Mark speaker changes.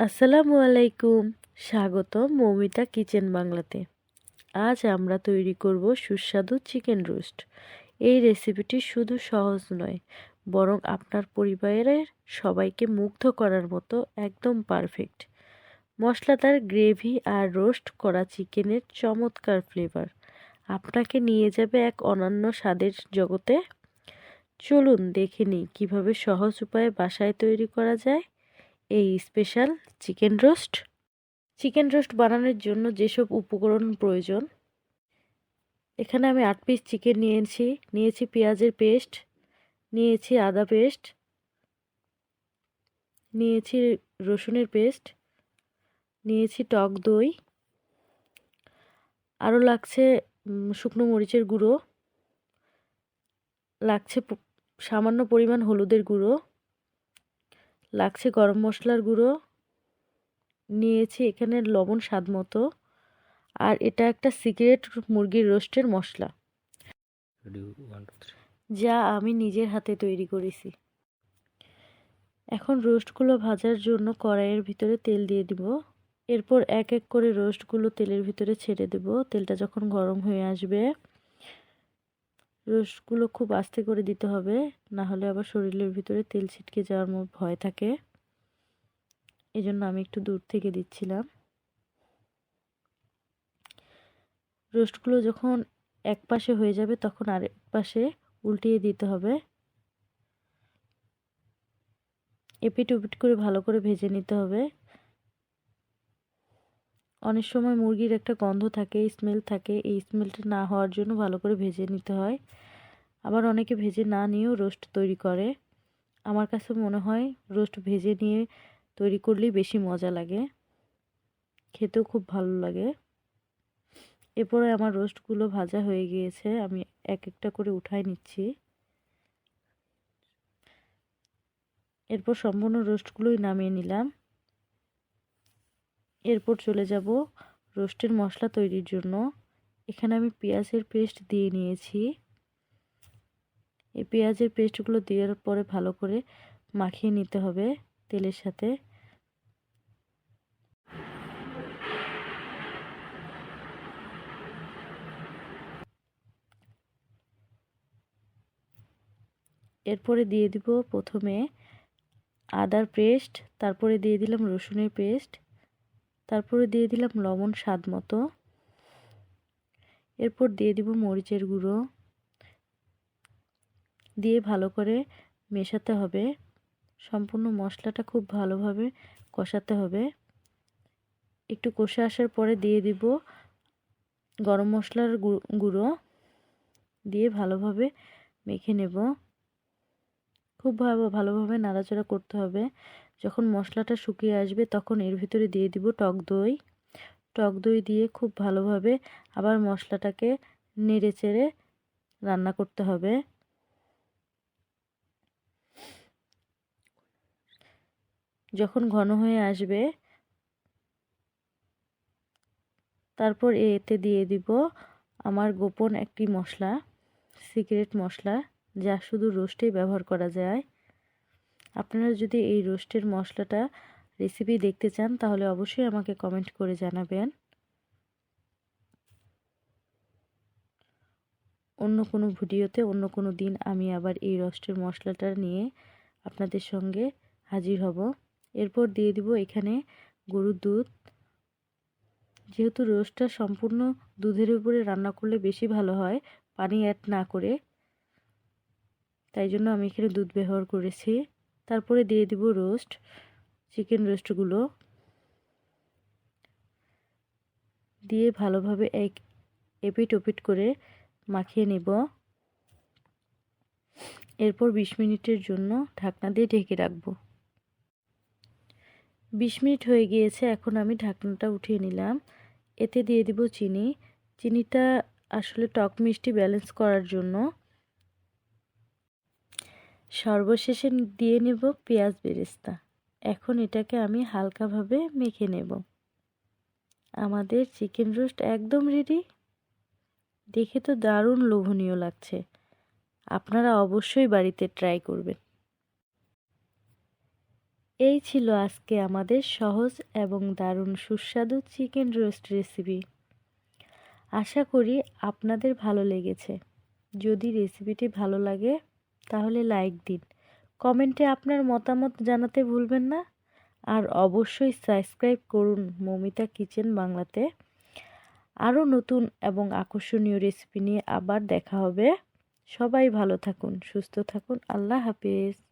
Speaker 1: আসসালামু আলাইকুম। স্বাগত মৌমিতা কিচেন বাংলাতে। আজ আমরা তৈরি করব সুস্বাদু চিকেন রোস্ট। এই রেসিপিটি শুধু সহজ নয়, বরং আপনার পরিবারের সবাইকে মুগ্ধ করার মতো একদম পারফেক্ট। মশলাদার গ্রেভি আর রোস্ট করা চিকেনের চমৎকার ফ্লেভার। আপনাকে নিয়ে যাবে এক অনন্য স্বাদের জগতে। চলুন দেখে নিই কীভাবে সহজ উপায়ে বাসায় তৈরি করা যায়। এই special chicken roast chicken roast বানানোর জন্য যেসব উপকরণ প্রয়োজন, এখানে আমি আট পিস চিকেন নিয়েছি। নিয়েছি পেঁয়াজের পেস্ট নিয়েছি আদা পেস্ট নিয়েছি রসুনের পেস্ট নিয়েছি টক দই। আরও লাগছে শুকনো মরিচের গুঁড়ো। লাগছে সামান্য পরিমাণ হলুদের গুঁড়ো। লাগছে গরম মশলার গুঁড়ো। নিয়েছি এখানে লবণ স্বাদ মতো। আর এটা একটা সিক্রেট মুরগির রোস্টের মশলা। যা আমি নিজের হাতে তৈরি করেছি। এখন রোস্টগুলো ভাজার জন্য কড়াইয়ের ভিতরে তেল দিয়ে দিব। এরপর এক এক করে রোস্টগুলো তেলের ভিতরে ছেড়ে দেব। তেলটা যখন গরম হয়ে আসবে রোস্টগুলো খুব আস্তে করে দিতে হবে, না হলে আবার শরীরের ভিতরে তেল ছিটকে যাওয়ার ভয় থাকে। এই জন্য আমি একটু দূর থেকে দিচ্ছিলাম। রোস্টগুলো যখন এক পাশে হয়ে যাবে, তখন আরেক পাশে উল্টিয়ে দিতে হবে। এপিট উপিট করে ভালো করে ভেজে নিতে হবে। অনেক সময় মুরগির একটা গন্ধ থাকে স্মেল থাকে। এই স্মেলটা না হওয়ার জন্য ভালো করে ভেজে নিতে হয়। আবার অনেকে ভেজে না নিয়েও রোস্ট তৈরি করে। আমার কাছে মনে হয় রোস্ট ভেজে নিয়ে তৈরি করলেই বেশি মজা লাগে। খেতেও খুব ভালো লাগে। এরপরে আমার রোস্টগুলো ভাজা হয়ে গিয়েছে। আমি এক একটা করে উঠাই নিচ্ছি। এরপর সম্পূর্ণ রোস্টগুলোই নামিয়ে নিলাম। এরপর চলে যাব রোস্টের মশলা তৈরির জন্য। এখানে আমি পেঁয়াজের পেস্ট দিয়ে নিয়েছি। এই পেঁয়াজের পেস্টগুলো দেওয়ার পরে ভালো করে মাখিয়ে নিতে হবে তেলের সাথে। এরপরে দিয়ে দিব প্রথমে আদার পেস্ট, তারপরে দিয়ে দিলাম রসুনের পেস্ট। তারপরে দিয়ে দিলাম লবণ স্বাদ মতো। এরপর দিয়ে দিব মরিচের গুঁড়ো। দিয়ে ভালো করে মেশাতে হবে। সম্পূর্ণ মশলাটা খুব ভালোভাবে কষাতে হবে। একটু কষে আসার পরে দিয়ে দিব গরম মশলার গুঁড়ো। দিয়ে ভালোভাবে মেখে নেব। খুব ভালো, ভালোভাবে নাড়াচাড়া করতে হবে। যখন মশলাটা শুকিয়ে আসবে তখন এর ভিতরে দিয়ে দিব টক দই। টক দই দিয়ে খুব ভালোভাবে আবার মশলাটাকে নেড়ে চেড়ে রান্না করতে হবে। যখন ঘন হয়ে আসবে, তারপর এতে দিয়ে দিব আমার গোপন একটি মশলা, সিক্রেট মশলা, যা শুধু রোস্টেই ব্যবহার করা যায়। আপনারা যদি এই রোস্টের মশলাটা রেসিপি দেখতে চান, তাহলে অবশ্যই আমাকে কমেন্ট করে জানাবেন। অন্য কোনো ভিডিওতে, অন্য কোনো দিন আমি আবার এই রোস্টের মশলাটা নিয়ে আপনাদের সঙ্গে হাজির হব। এরপর দিয়ে দিব এখানে গরুর দুধ। যেহেতু রোস্টটা সম্পূর্ণ দুধের উপরে রান্না করলে বেশি ভালো হয়, পানি অ্যাড না করে, তাই জন্য আমি এখানে দুধ ব্যবহার করেছি। তারপরে দিয়ে দিব রোস্ট, চিকেন রোস্টগুলো। দিয়ে ভালোভাবে এক এপিট ওপিট করে মাখিয়ে নেব। এরপর বিশ মিনিটের জন্য ঢাকনা দিয়ে ঢেকে রাখব। বিশ মিনিট হয়ে গিয়েছে, এখন আমি ঢাকনাটা উঠিয়ে নিলাম। এতে দিয়ে দিব চিনি। চিনিটা আসলে টক মিষ্টি ব্যালেন্স করার জন্য। সর্বশেষে দিয়ে নেব পেঁয়াজ বেরেস্তা। এখন এটাকে আমি হালকাভাবে মেখে নেব। আমাদের চিকেন রোস্ট একদম রেডি দেখে তো দারুণ লোভনীয় লাগছে। আপনারা অবশ্যই বাড়িতে ট্রাই করবেন। এই ছিল আজকে আমাদের সহজ এবং দারুণ সুস্বাদু চিকেন রোস্ট রেসিপি আশা করি আপনাদের ভালো লেগেছে। যদি রেসিপিটি ভালো লাগে তাহলে লাইক দিন। কমেন্টে আপনার মতামত জানাতে ভুলবেন না। আর অবশ্যই সাবস্ক্রাইব করুন মমিতা কিচেন বাংলাতে। আরও নতুন এবং আকর্ষণীয় রেসিপি নিয়ে আবার দেখা হবে। সবাই ভালো থাকুন, সুস্থ থাকুন। আল্লাহ হাফিজ।